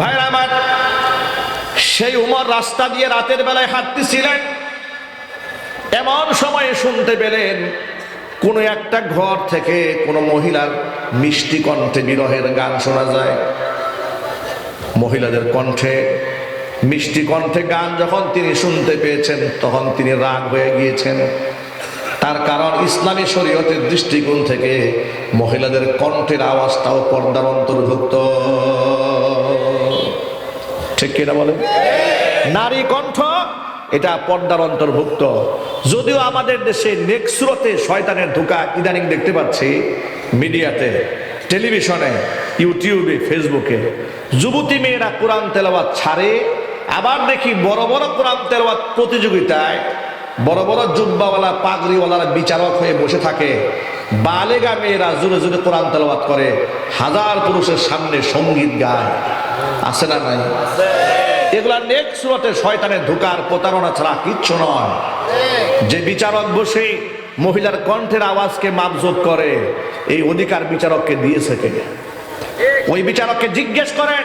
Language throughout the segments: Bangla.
ভাইরা আমার, সেই উমর রাস্তা দিয়ে রাতের বেলায় হাঁটতেছিলেন। এমন সময়ে শুনতে পেলেন, কোন একটা ঘর থেকে কোনো মহিলার মিষ্টি কণ্ঠে বিরহের গান শোনা যায়। মহিলাদের কণ্ঠে মিষ্টি কণ্ঠে গান যখন তিনি শুনতে পেয়েছেন, তখন তিনি রাগ হয়ে গিয়েছেন। তার কারণ ইসলামী শরীয়তের দৃষ্টিকোণ থেকে মহিলাদের কণ্ঠের আওয়াজটাও পর্দার অন্তর্ভুক্ত। ঠিক কিনা বলেন? নারী কণ্ঠ, এটা পর্দার অন্তর্ভুক্ত। যদিও আমাদের দেশে নেক্সুরতে শয়তানের ধোকা ইদানিং দেখতে পাচ্ছি মিডিয়াতে, টেলিভিশনে, ইউটিউবে, ফেসবুকে। যুবতী মেয়েরা কোরআন তেলাওয়াত ছাড়ে, আবার দেখি বড় বড় কোরআন তেলাওয়াত প্রতিযোগিতায় বড় বড় জুব্বাওয়ালা, পাগড়িওয়ালারা বিচারক হয়ে বসে থাকে। বালেগা মেয়েরা জোরে জোরে কোরআন তেলাওয়াত করে, হাজার পুরুষের সামনে সংগীত গায়। আছে না নাই? এগুলা নেক্সট সুরতে শয়তানের ধোকার প্রতারণা ছাড়া কিচ্ছু নয়। যে বিচারক বসে মহিলার কণ্ঠের আওয়াজকে মাপজোপ করে, এই অধিকার বিচারককে দিয়েছে কে? ওই বিচারককে জিজ্ঞেস করেন,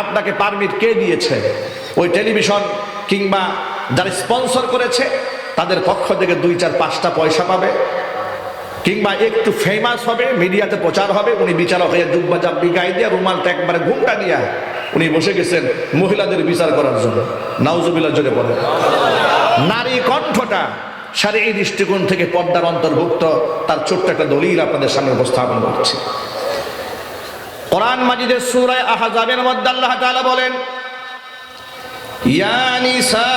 আপনাকে পারমিট কে দিয়েছে? ওই টেলিভিশন কিংবা যারা স্পন্সর করেছে, তাদের পক্ষ থেকে দুই চার পাঁচটা পয়সা পাবে। কিংবা একটু ফেমাস হবে মিডিয়াতে প্রচার হবে, উনি বিচারক হয়ে জুব্বা জাব্বি গায়ে দিয়ে রুমালটা একবারে ঘুমটা দিয়া উনি বসে গেছেন মহিলাদের বিচার করার জন্য। নাউজুবিল্লাহ জোরে পড়ে নারী কণ্ঠটা শারীরিক দৃষ্টিকোণ থেকে পর্দার অন্তর্ভুক্ত, তার ছোট্ট একটা দলিল আপনাদের সামনে উপস্থাপন করছি। কোরআন মাজিদের সুরায় আহজাবের মধ্যে আল্লাহ তাআলা বলেন, ইয়া নিসা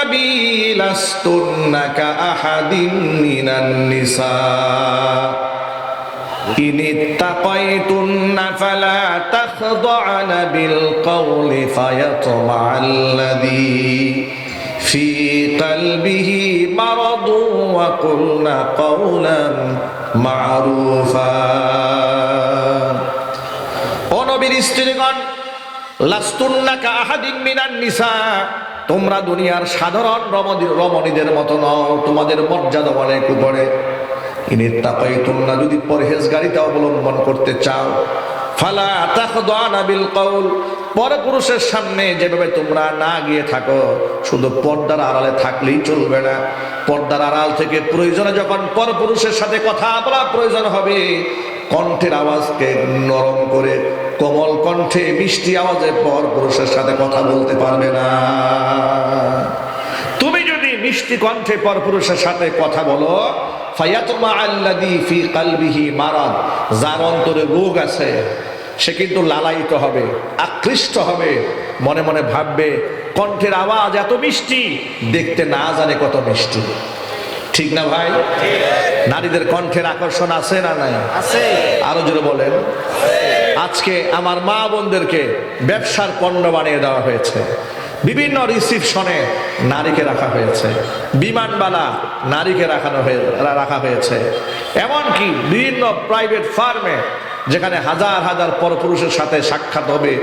النبي لستن كأحد من النساء إن اتقيتن فلا تخضعن بالقول فيطمع الذي في قلبه مرض وقلن قولا معروفا ও নবীর স্ত্রীগণ লাস্তুন্নাকা আহাদিন মিনান নিসা তোমরা দুনিয়ার সাধারণ রমণী- রমণীদের মতো নও, তোমাদের মর্যাদা অনেক উপরে। ইনি তাপাই তোমরা যদি পরহেজগারিতা অবলম্বন করতে চাও। ফালা তাখদানা বিল কওল পরপুরুষের সামনে যেভাবে তোমরা না গিয়ে থাকো, শুধু পর্দার আড়ালে থাকলেই চলবে না। পর্দার আড়াল থেকে প্রয়োজনে যখন পরপুরুষের সাথে কথা বলা প্রয়োজন হবে, কণ্ঠের আওয়াজকে নরম করে কোমল কণ্ঠে মিষ্টি আওয়াজে পর পুরুষের সাথে কথা বলতে পারবে না। তুমি যদি মিষ্টি কণ্ঠে পর পুরুষের সাথে কথা বলো ফায়াতুমা আল্লাদি ফি কালবিহি মারাদ যার অন্তরে রোগ আছে সে কিন্তু লালায়িত হবে আকৃষ্ট হবে মনে মনে ভাববে কণ্ঠের আওয়াজ এত মিষ্টি দেখতে না জানে কত মিষ্টি। ঠিক না ভাই? নারীদের কণ্ঠের আকর্ষণ আছে না নাই? আছে। আরও জোরে বলেন। আজকে আমার মা বোনদেরকে ব্যবসার পণ্য বানিয়ে দেওয়া হয়েছে। বিভিন্ন রিসিপশনে নারীকে রাখা হয়েছে। বিমানবালা নারীকে রাখানো হয়ে, রাখা হয়েছে। এমনকি বিভিন্ন প্রাইভেট ফার্মে যেখানে হাজার হাজার পরপুরুষের সাথে সাক্ষাৎ হবে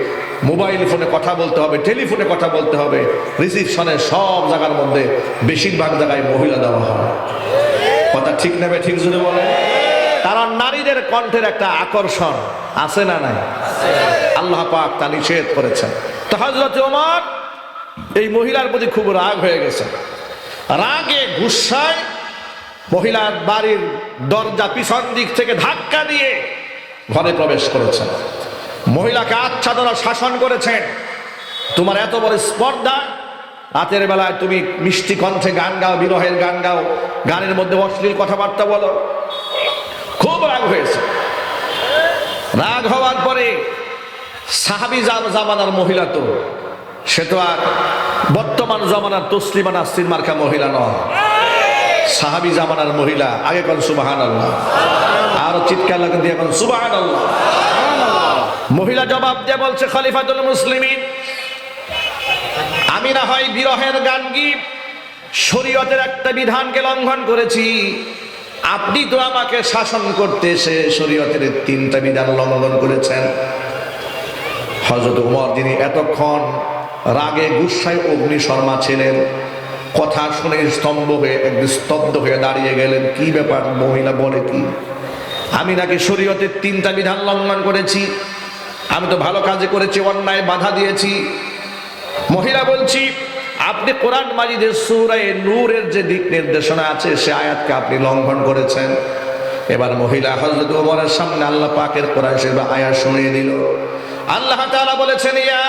মোবাইল ফোনে কথা বলতে হবে টেলিফোনে কথা বলতে হবে রিসিপশনে সব জায়গার মধ্যে বেশিরভাগ জায়গায় মহিলা দেওয়া হয়। কথা ঠিক নেবে ঠিক যদি বলে কারণ নারীদের কণ্ঠের একটা আকর্ষণ আছে না নাই? আল্লাহ পাক তা নিষেধ করেছেন। তো হজরত ওমর, এই মহিলার প্রতি খুব রাগ হয়ে গেছে। রাগে গুসায় মহিলার বাড়ির দরজা পিছন দিক থেকে ধাক্কা দিয়ে ঘরে প্রবেশ করেছেন। মহিলাকে আচ্ছাদনা শাসন করেছেন। তোমার এত বড় স্পর্ধা, রাতের বেলায় তুমি মিষ্টি কণ্ঠে গান গাও, বিরহের গান গাও, গানের মধ্যে অশ্লীল কথাবার্তা বলো। খুব রাগ হয়েছে। রাগ হওয়ার পরে সাহাবি জাম- জামানার মহিলা তো, সে তো আর বর্তমান জমানার তসলিমা নাস্তির মার্কা মহিলা নয়। সাহাবি জামানার মহিলা, আগে কোন সুবাহান আল্লাহ আরও চিৎকার লাগান দিয়ে এখন সুবাহান আল্লাহ মহিলা জবাব দিয়ে বলছে, খলিফাতুল মুসলিমিন, আমি না হয় বিরহের গান গীত, শরীয়তের একটা বিধানকে লঙ্ঘন করেছি। আপনি তো আমাকে শাসন করতে এসে শরীয়তের তিনটা বিধান লঙ্ঘন করেছেন। হজরত উমর, যিনি এতক্ষণ রাগে গুসায় অগ্নি শর্মা ছিলেন, কথা শুনে স্তম্ভ হয়ে, একদিন স্তব্ধ হয়ে দাঁড়িয়ে গেলেন। কি ব্যাপার, মহিলা বলে কি? আমি নাকি শরীয়তের তিনটা বিধান লঙ্ঘন করেছি। আমি তো ভালো কাজে করেছি, অন্যায় বাধা দিয়েছি। মহিলা বলছি আপনি কোরআন মাজিদের সুরায় নূরের যে দিক নির্দেশনা আছে, সে আয়াতকে আপনি লঙ্ঘন করেছেন। এবার মহিলা হজরত ওমরের সামনে আল্লাহ পাকের কোরআন শরীফ আয়াত শুনিয়ে দিল। আল্লাহ তাআলা বলেছেন, ইয়া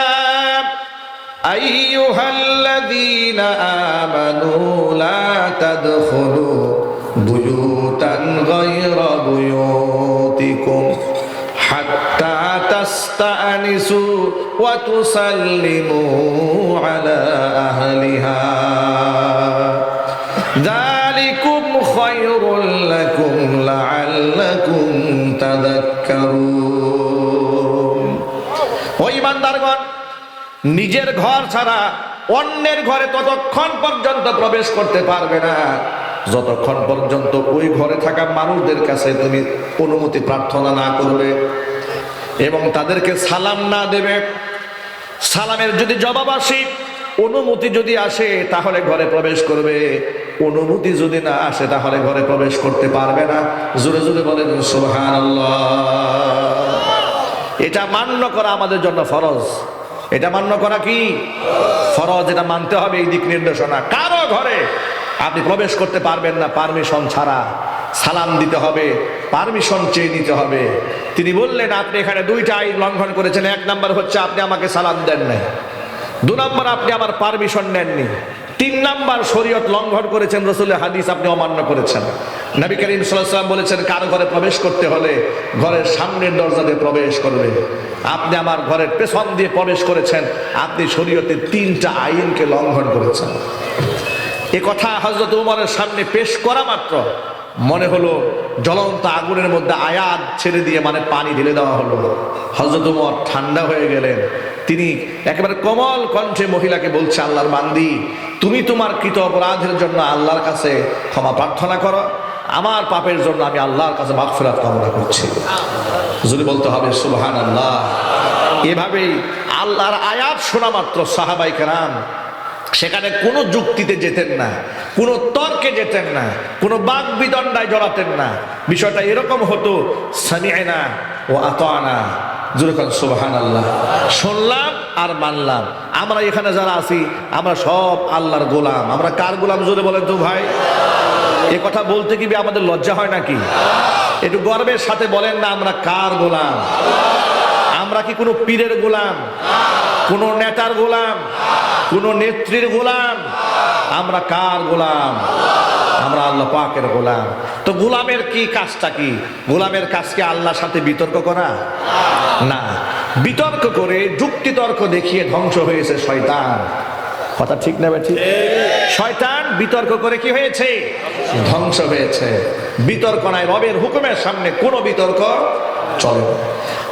আইয়ুহাল্লাযীনা আমানু লা তাদখুলু বুয়ুতান গায়রা বুয়ুতিকুম হাত্তা তাস্তানিসু ওয়া তুসাল্লিমু আলা আহলিহা ذلكم خير لكم لعلكم تذكرون ও ইমানদারগণ নিজের ঘর ছাড়া অন্যের ঘরে ততক্ষণ পর্যন্ত প্রবেশ করতে পারবে না যতক্ষণ পর্যন্ত ওই ঘরে থাকা মানুষদের কাছে তুমি অনুমতি প্রার্থনা না করবে এবং তাদেরকে সালাম না দেবে। সালামের যদি জবাব আসে, অনুমতি যদি আসে, তাহলে ঘরে প্রবেশ করবে। অনুমতি যদি না আসে, তাহলে ঘরে প্রবেশ করতে পারবে না। জোরে জোরে বলেন সুবহান এটা মান্য করা আমাদের জন্য ফরজ। এটা মান্য করা কি? ফরজ, এটা মানতে হবে, এই দিক নির্দেশনা। কারও ঘরে আপনি প্রবেশ করতে পারবেন না, পারমিশন ছাড়া। সালাম দিতে হবে পারমিশন চেয়ে নিতে হবে। তিনি বললেন, আপনি এখানে দুইটা আইন লঙ্ঘন করেছেন। এক নাম্বার হচ্ছে, আপনি আমাকে সালাম দেন নাই। দু নম্বর, আপনি আমার পারমিশন নেননি। তিন নাম্বার, শরীয়ত লঙ্ঘন করেছেন, রসুলের হাদিস আপনি অমান্য করেছেন। নবী করিম সাল্লাম বলেছেন, কারও ঘরে প্রবেশ করতে হলে ঘরের সামনের দরজা দিয়ে প্রবেশ করবে। আপনি আমার ঘরের পেছন দিয়ে প্রবেশ করেছেন, আপনি শরীয়তের তিনটা আইনকে লঙ্ঘন করেছেন। এ কথা হজরত উমরের সামনে পেশ করা মাত্র। মনে হলো জ্বলন্ত আগুনের মধ্যে আয়াত ছেড়ে দিয়ে মানে পানি ঢেলে দেওয়া হলো। হজরত উমর ঠান্ডা হয়ে গেলেন। তিনি একেবারে কমল কণ্ঠে মহিলাকে বলছে, আল্লাহর বান্দি, তুমি তোমার কৃত অপরাধের জন্য আল্লাহর কাছে ক্ষমা প্রার্থনা করো। আমার পাপের জন্য আমি আল্লাহর কাছে মাগফিরাত কামনা করছি। যদি বলতে হবে সুবহান আল্লাহ এভাবেই আল্লাহর আয়াত শোনা মাত্র সাহাবাই কেরাম। সেখানে কোনো যুক্তিতে যেতেন না, কোনো তর্কে যেতেন না, কোনো বাক বিদণ্ডায় জড়াতেন না। বিষয়টা এরকম হতো, সামিআনা ও আতানা। যেরকম সুবহান আল্লাহ শুনলাম আর মানলাম। আমরা এখানে যারা আছি, আমরা সব আল্লাহর গোলাম। আমরা কার গোলাম, জোরে বলেন তো ভাই? এ কথা বলতে কি আমাদের লজ্জা হয় নাকি? একটু গর্বের সাথে বলেন না, আমরা কার গোলাম? আমরা কি কোনো পীরের গোলাম? কোন নেতার গোলাম? কোন নেত্রীর গোলাম, আমরা কার গোলাম? আমরা আল্লাহ পাকের গোলাম। তো গোলামের কি কাজটা কি? গোলামের কাজকে আল্লাহর সাথে বিতর্ক করা? না। বিতর্ক করে যুক্তি তর্ক দেখিয়ে ধ্বংস হয়েছে শয়তান। কথা ঠিক না ঠিক শয়তান বিতর্ক করে কি হয়েছে? ধ্বংস হয়েছে। বিতর্ক নাই, রবের হুকুমের সামনে কোনো বিতর্ক চলে